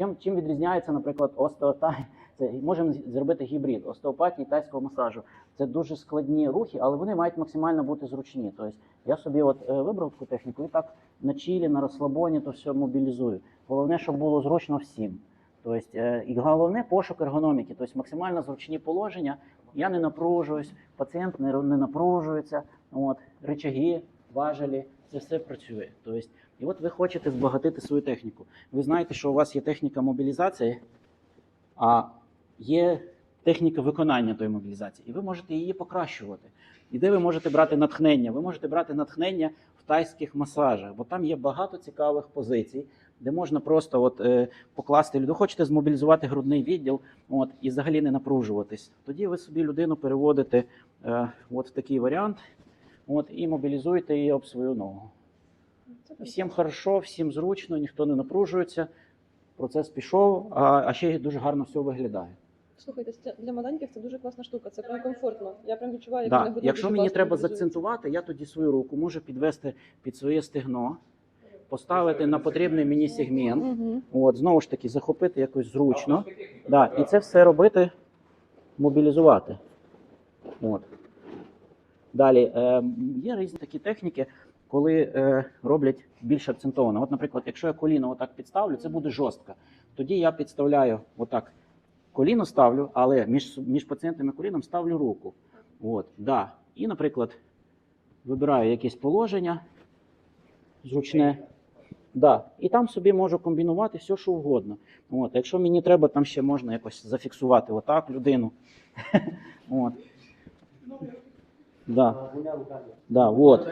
Чим, чим відрізняється, наприклад, остеотай? Це можемо зробити гібрид остеопатії тайського масажу. Це дуже складні рухи, але вони мають максимально бути зручні. Тобто я собі от е, вибрав таку техніку і так на чілі, на розслабоні то все мобілізую. Головне, щоб було зручно всім. Тобто, е, і головне пошук ергономіки, тобто максимально зручні положення. Я не напружуюсь, пацієнт не напружується. От, речаги, важелі, це все працює. Тобто, і от ви хочете збагатити свою техніку. Ви знаєте, що у вас є техніка мобілізації, а є техніка виконання тої мобілізації, і ви можете її покращувати. І де ви можете брати натхнення? Ви можете брати натхнення в тайських масажах, бо там є багато цікавих позицій, де можна просто от, е, покласти людину. Хочете змобілізувати грудний відділ от, і взагалі не напружуватись. Тоді ви собі людину переводите е, от в такий варіант от, і мобілізуєте її об свою ногу. Всім хорошо, всім зручно, ніхто не напружується. Процес пішов, а, а ще дуже гарно все виглядає. Слухайте, це для маленьких це дуже класна штука. Це прям комфортно. Я прям відчуваю, як Да. годину Якщо дуже мені треба заакцентувати, я тоді свою руку можу підвести під своє стегно, поставити на потрібний мені сегмент. Мгм. От, знову ж таки, захопити якось зручно. Да, і це все робити, мобілізувати. От. Далі, е, є різні такі техніки, коли е, роблять більш акцентовано. От, наприклад, якщо я коліно отак підставлю, це буде жорстко. Тоді я підставляю отак. Коліно ставлю, але між, між пацієнтом і коліном ставлю руку. От, да. І, наприклад, вибираю якесь положення зручне. Да. І там собі можу комбінувати все, що угодно. От. Якщо мені треба, там ще можна якось зафіксувати отак людину. От. Да. Да, от.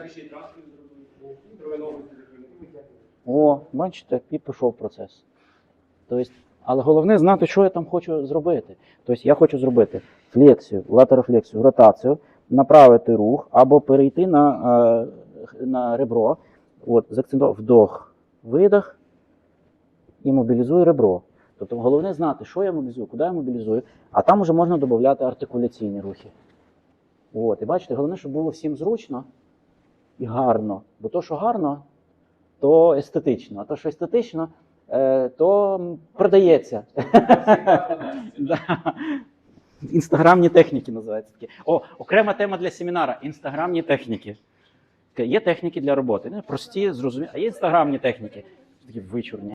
О, бачите, і пішов процес. Тобто, але головне знати, що я там хочу зробити. Тобто я хочу зробити флексію, латерофлексію, ротацію, направити рух або перейти на, е, на ребро. От, вдох, видох і мобілізую ребро. Тобто головне знати, що я мобілізую, куди я мобілізую, а там вже можна додати артикуляційні рухи. От, і бачите, головне, щоб було всім зручно і гарно. Бо то, що гарно, то естетично, а то, що естетично, е, то продається. Інстаграмні техніки називаються такі. О, окрема тема для семінара інстаграмні техніки. Є техніки для роботи. Прості, зрозумілі, а є інстаграмні техніки. Такі вичурні.